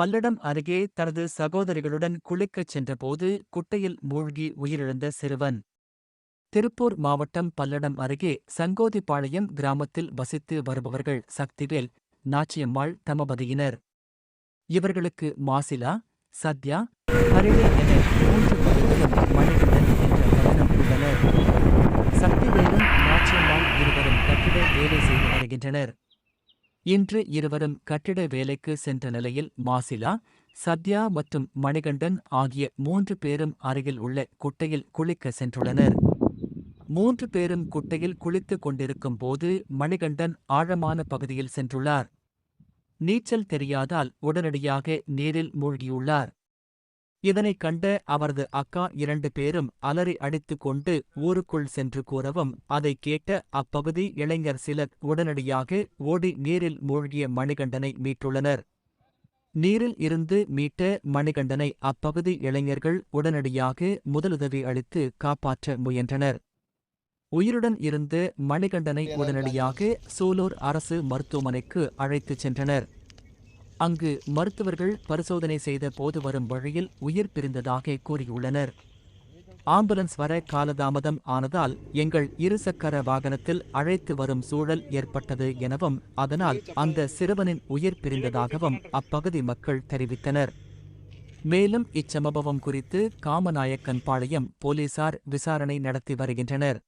பல்லடம் அருகே தனது சகோதரிகளுடன் குளிக்கச் சென்றபோது குட்டையில் மூழ்கி உயிரிழந்த சிறுவன். திருப்பூர் மாவட்டம் பல்லடம் அருகே சங்கோதிப்பாளையம் கிராமத்தில் வசித்து வருபவர்கள் சக்திவேல் நாச்சியம்மாள் தமபதியினர். இவர்களுக்கு மாசிலா சத்யா ஹரிணி என மூன்று மணிகண்டன் என்ற மகனும் உள்ளனர் சக்திவேலும் நாச்சியம்மாள் இருவரும் கட்டிட வேலை செய்து வருகின்றனர் இன்று இருவரும் கட்டிட வேலைக்கு சென்ற நிலையில் மாசிலா சத்யா மற்றும் மணிகண்டன் ஆகிய மூன்று பேரும் அருகில் உள்ள குட்டையில் குளிக்க சென்றுள்ளனர். மூன்று பேரும் குட்டையில் குளித்துக் கொண்டிருக்கும் போது மணிகண்டன் ஆழமான பகுதியில் சென்றுள்ளார். நீச்சல் தெரியாதால் உடனடியாக நீரில் மூழ்கியுள்ளார். இதனைக் கண்ட அவரது அக்கா இரண்டு பேரும் அலறி அடித்துக் கொண்டு ஊருக்குள் சென்று கூறவும் அதைக் கேட்ட அப்பகுதி இளைஞர் சிலர் உடனடியாக ஓடி நீரில் மூழ்கிய மணிகண்டனை மீட்டுள்ளனர். நீரில் இருந்து மீட்ட மணிகண்டனை அப்பகுதி இளைஞர்கள் உடனடியாக முதலுதவி அளித்து காப்பாற்ற முயன்றனர். உயிருடன் இருந்து மணிகண்டனை உடனடியாக சூலூர் அரசு மருத்துவமனைக்கு அழைத்துச் சென்றனர். அங்கு மருத்துவர்கள் பரிசோதனை செய்த போது வரும் வழியில் உயிர் பிரிந்ததாக கூறியுள்ளனர். ஆம்புலன்ஸ் வர காலதாமதம் ஆனதால் எங்கள் இருசக்கர வாகனத்தில் அழைத்து வரும் சூழல் ஏற்பட்டது எனவும் அதனால் அந்த சிறுவனின் உயிர் பிரிந்ததாகவும் அப்பகுதி மக்கள் தெரிவித்தனர். மேலும் இச்சம்பவம் குறித்து காமநாயக்கன்பாளையம் போலீசார் விசாரணை நடத்தி வருகின்றனர்.